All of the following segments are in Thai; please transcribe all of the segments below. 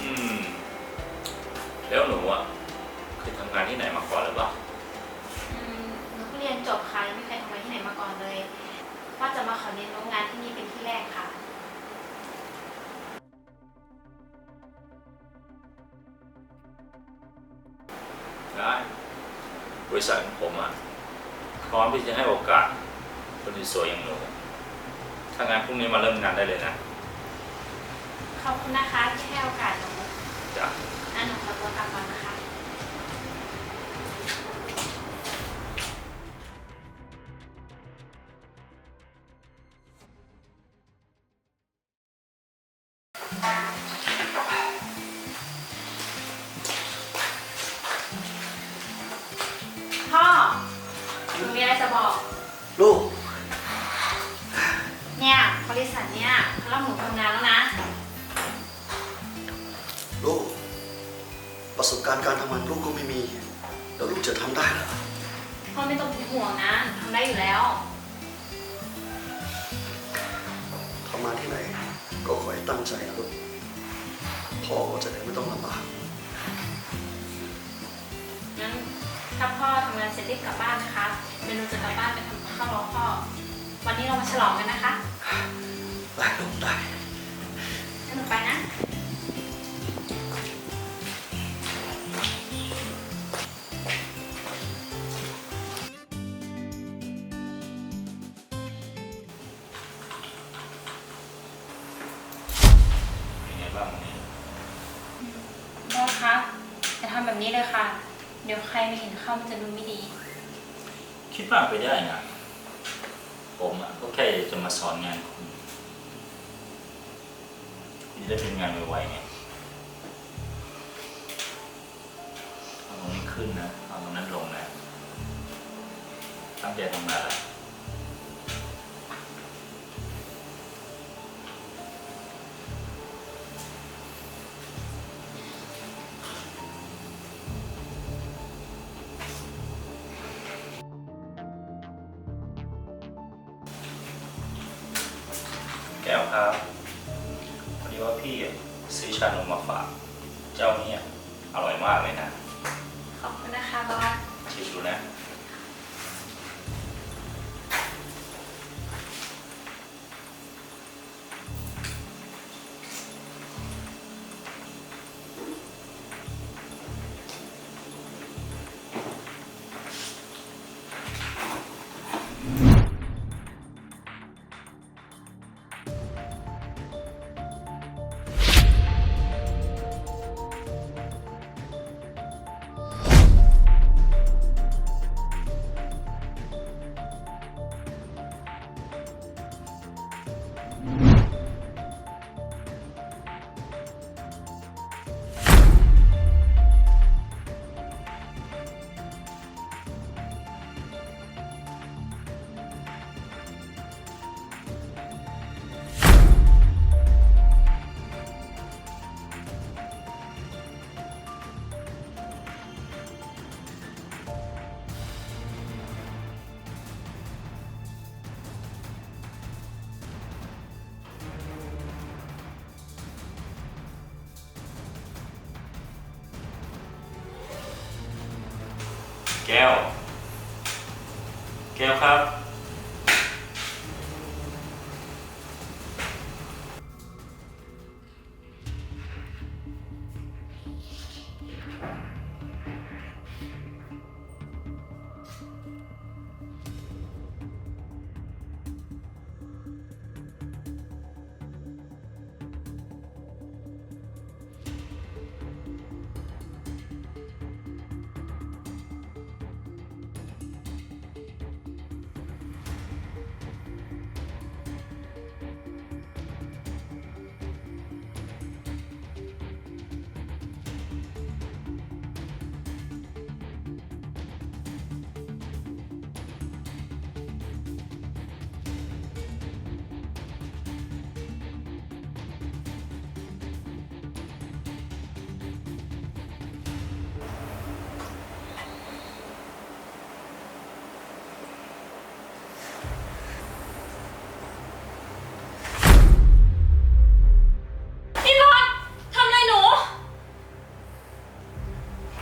อืม แล้วหนูอะเคยทำงานที่ไหนมาก่อนหรือเปล่า อืมหนูเพิ่งเรียนจบค่ะยังไม่เคยทำงานที่ไหนมาก่อนเลย ว่าจะมาขอเรียนรู้งานที่นี่เป็นที่แรกค่ะ ได้ บริษัทของผมอะ พร้อมที่จะให้โอกาสคนที่สวยอย่างหนูถ้างานพรุ่งนี้มาเริ่มงานได้เลยนะ ขอบคุณนะคะที่ให้โอกาสหนูจ้ะงั้นหนูขอตัวกลับก่อนนะคะ พ่อหนูมีอะไรจะบอก ลูก เนี่ย บริษัทเนี่ยเขารับหนูทำงานแล้วนะ ลูกประสบการณ์การทำงานลูกก็ไม่มี แล้วลูกจะทำได้เหรอพ่อไม่ต้องเป็นห่วงนะทำได้อยู่แล้วทำงานที่ไหน ก็ขอให้ตั้งใจนะลูกพ่อก็จะได้ไม่ต้องลำบากงั้นถ้าพ่อทำงานเสร็จรีบกลับบ้านนะคะเดี๋ยวหนูจะกลับบ้านไปทำข้าวรอพ่อ วันนี้เรามาฉลองกันนะคะ ได้ลูกได้งั้นหนูไปนะ เลยค่ะ เดี๋ยวใครไม่เห็นเข้ามันจะดูไม่ดี คิดว่าไปได้นะ ผมอะก็แค่จะมาสอนงานคุณคุณจะได้เป็นงานไวๆไงเอาตรงนี้ขึ้นนะ เอาตรงนั้นลงนะ ตั้งใจทำงานละ วครับพอดีว่าพี่อะซื้อชานมมาฝาก เจ้าเนี้อร่อยมากเลยนะ ขอบคุณนะคะบอสชิมดูนะ แก้ว แก้วครับ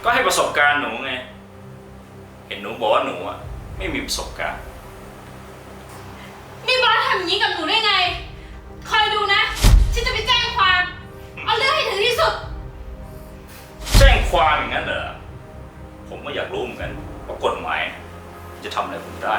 ประสบการณ์หนูไง เห็นหนูบอกว่าหนูอะไม่มีประสบการณ์ นี่บอสทำอย่างนี้กับหนูได้ไง คอยดูนะ ฉันจะไปแจ้งความ เอาเรื่องให้ถึงที่สุด แจ้งความอย่างนั้นเหรอ ผมก็อยากรู้เหมือนกันว่ากฎหมาย จะทำอะไรผมได้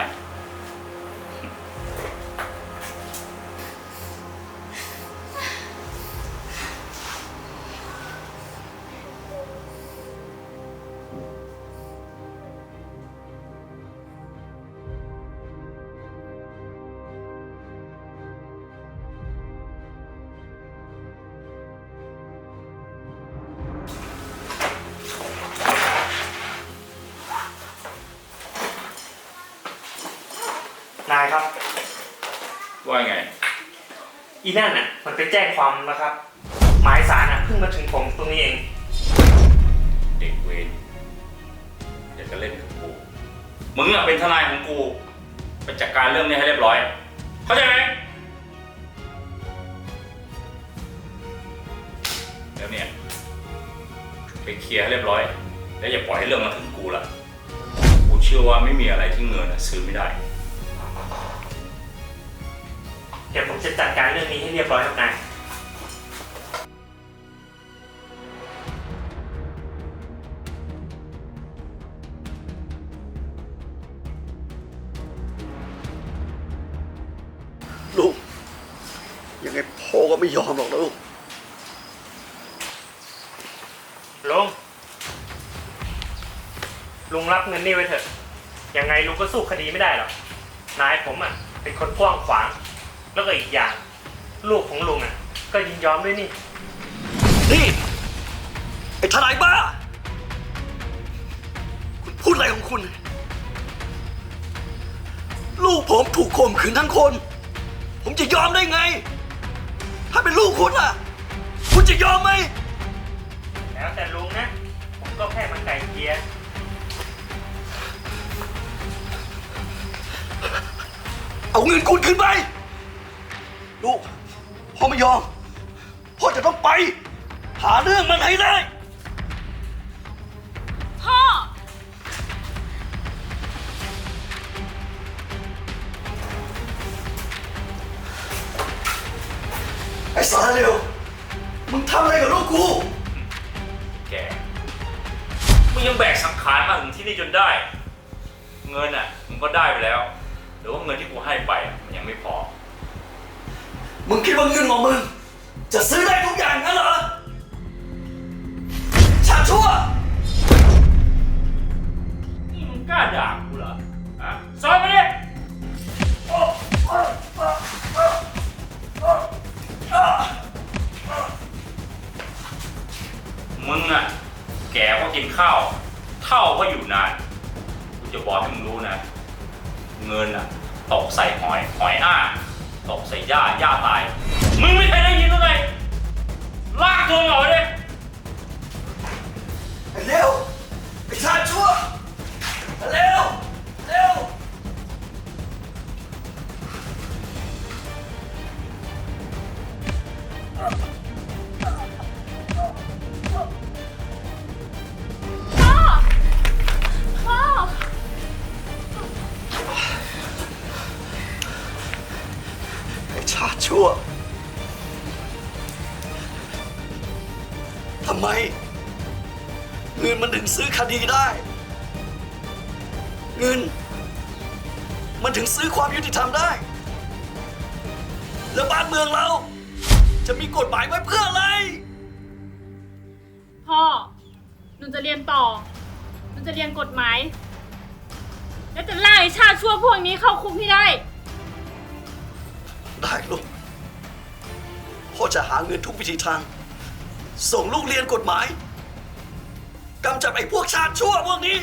อีนั่นน่ะ มันไปแจ้งความนะครับ หมายสารอะเพิ่งมาถึงผมตรงนี้เอง เด็กเวรเดี๋ยวก็เล่นกับกู มึงอะเป็นทนายของกูไปจัดการเรื่องนี้ให้เรียบร้อย เข้าใจไหมแล้วเนี่ยไปเคลียร์ให้เรียบร้อย แล้วอย่าปล่อยให้เรื่องมาถึงกูละกูเชื่อว่าไม่มีอะไรที่เงินอะซื้อไม่ได้ เดี๋ยวผมจะจัดการเรื่องนี้ให้เรียบร้อยครับนายลูก ยังไงพ่อก็ไม่ยอมหรอกนะลูก ลุง ลุงรับเงินนี่ไว้เถอะ ยังไงลุงก็สู้คดีไม่ได้หรอก นายผมอะ เป็นคนกว้างขวาง แล้วก็อีกอย่างลูกของลุงอะ ก็ยินยอมด้วยนี่ นี่ ไอ้ทนายบ้า คุณพูดอะไรของคุณ ลูกผมถูกข่มขืนทั้งคน ผมจะยอมได้ไง ถ้าเป็นลูกคุณล่ะ คุณจะยอมไหม แล้วแต่ลุงนะ ผมก็แค่มาไก่เกลียร์เอาเงินคุณคืนไป ลูกพ่อไม่ยอมพ่อจะต้องไป หาเรื่องมันให้ได้ พ่อ ไอ้สารเร็วมึงทำอะไรกับลูกกูแกมึงยังแบกสังขารมาถึงที่นี่จนได้ เงินอะมึงก็ได้ไปแล้วหรือว่าเงินที่กูให้ไปอะมันยังไม่พอ มึงคิดว่าเงินของมึง จะซื้อได้ทุกอย่างงั้นเหรอชาชั่ว นี่มึงกล้าด่ากูเหรอฮะซอยมาดิมึงอะแก่ก็กินข้าว เท่าก็อยู่นาน กูจะบอกให้มึงรู้นะ เงินอะตกใส่หอย หอยอ้า ตกใส่หญ้าหญ้าตาย มึงไม่เคยได้ยินหรือไงลากตัวเหงาเลยไอ้เร็วไอ้ชาติชั่วเร็วเร็วพ่ ทำไมเงินมันถึงซื้อคดีได้ เงิน มันถึงซื้อความยุติธรรมได้ แล้วบ้านเมืองเรา จะมีกฎหมายไว้เพื่ออะไร พ่อ หนูจะเรียนต่อ หนูจะเรียนกฎหมาย แล้วจะไล่ชาติชั่วพวกนี้เข้าคุกให้ได้ ได้ลูกพ่อจะหาเงินทุกวิธีทาง ส่งลูกเรียนกฎหมายกำจัดไอ้พวกชาติชั่วพวกนี้